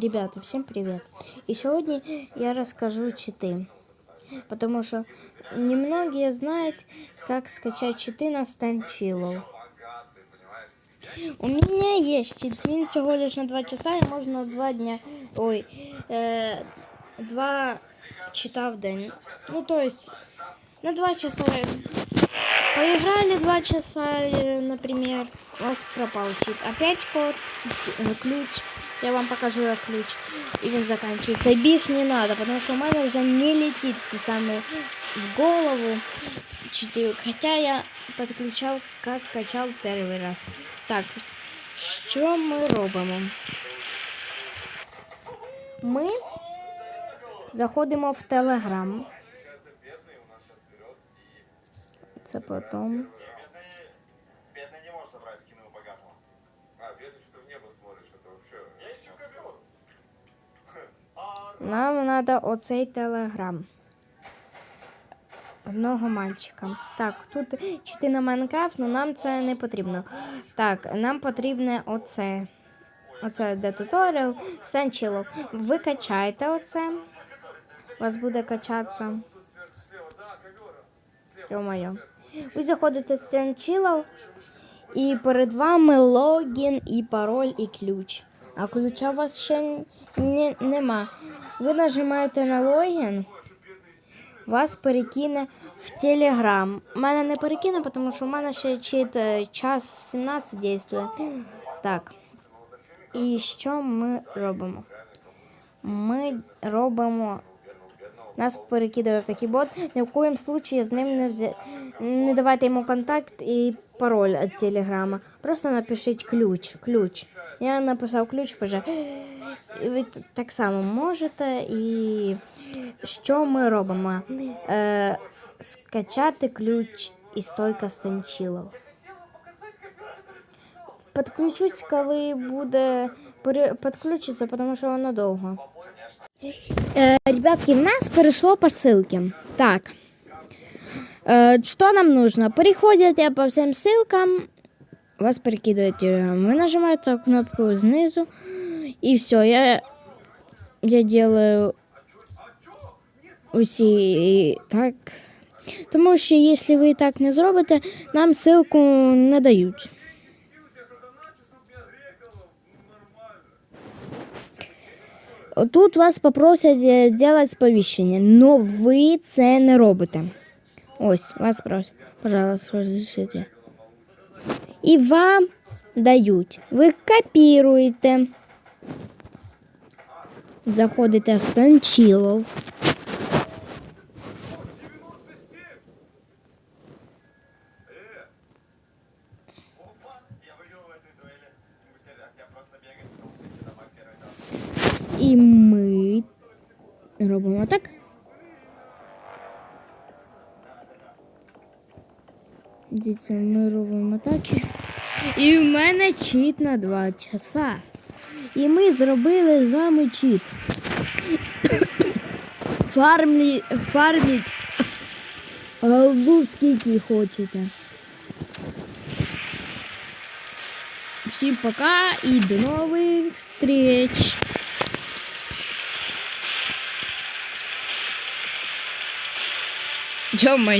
Ребята, всем привет! И сегодня я расскажу читы, потому что немногие знают, как скачать читы на Станчилов. У меня есть чит, він всего лишь на 2 часа, и можно 2 дня, ой, э, 2 чита в день. Ну, то есть, на 2 часа Поиграли два часа, э, например, у вас пропал чит. Опять код, э, ключ. Я вам покажу як ключ. І він заканчивается. І більш не надо, потому что у мене вже не летит ті самі в голову чити. Хотя я подключав, як качав перший раз. Так, що ми робимо? Ми заходимо в Телеграм. Це потім. Бедный, бедный не может собрать скины у богатого. А, бедный что в небо смотришь, это вообще... Я ищу ковер. Нам треба оцей телеграм. Одного мальчика. Так, тут чити на Майнкрафт, але нам це не потрібно. Так, нам потрібне оце. Оце де туторіал, Станчилов. Ви качаєте оце. Вас буде качатися. Ё-моє. Ви заходите в Станчилов, і перед вами логін, і пароль, і ключ. А ключа у вас ще ні- нема. Ви нажимаєте на логін, вас перекине в Телеграм. Мене не перекине, тому що в мене ще чит е, час 17 дійствує. Так. І що ми робимо? Ми робимо нас перекидає в такий бот. Ні в коїм случаї з ним не взя... не давайте йому контакт і пароль від телеграма. Просто напишіть ключ. ключ. Я написав ключ вже. І ви так само можете. І що ми робимо? Е, скачати ключ і стойка Станчилов. Підключусь, коли буде пере- підключиться, тому що воно довго. Э, ребятки, в нас перешло по ссылке. Так. Э, что нам нужно? Переходите по всем ссылкам. Вас перекидывает Telegram. Вы нажимаете кнопку снизу. И все. Я, я делаю усі так. Тому що якщо ви так не зробите, нам ссылку не дають. Тут вас попросять е, зробити сповіщення, але ви це не робите. Ось, вас просять, пожалуйста, розрішите. І вам дають. Ви копіруєте. Заходите в Станчилов. Робимо так. Дивіться, ми робимо так. І в мене чіт на 2 часа. І ми зробили з вами чіт. Фармлі, фарміть голду скільки хочете. Всім пока і до нових встреч! Ё-моё.